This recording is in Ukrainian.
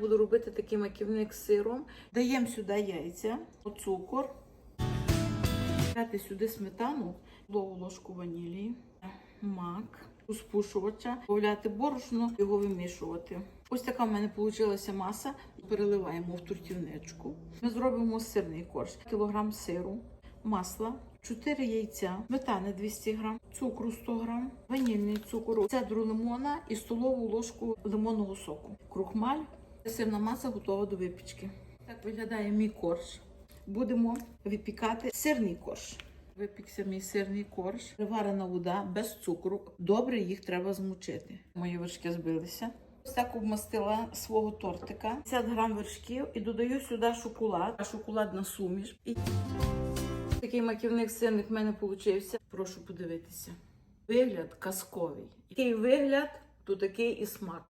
Буду робити такий маківник з сиром. Даємо сюди яйця, цукор. Дати сюди сметану, столову ложку ванілі, мак, розпушувача, додати борошно, його вимішувати. Ось така в мене вийшла маса. Переливаємо в тортівничку. Ми зробимо сирний корж, кілограм сиру, масла, 4 яйця, сметани 200 грам, цукру 100 грам, ванільний цукор, цедру лимона і столову ложку лимонного соку. Крухмаль. Сирна маса готова до випічки. Так виглядає мій корж. Будемо випікати сирний корж. Випікся мій сирний корж. Приварена вода без цукру. Добре їх треба змочити. Мої вершки збилися. Ось так обмастила свого тортика. 50 грам вершків і додаю сюди шоколад, шоколадна суміш. І такий маківник сирник в мене вийшов. Прошу подивитися. Вигляд казковий. Такий вигляд, то такий і смак.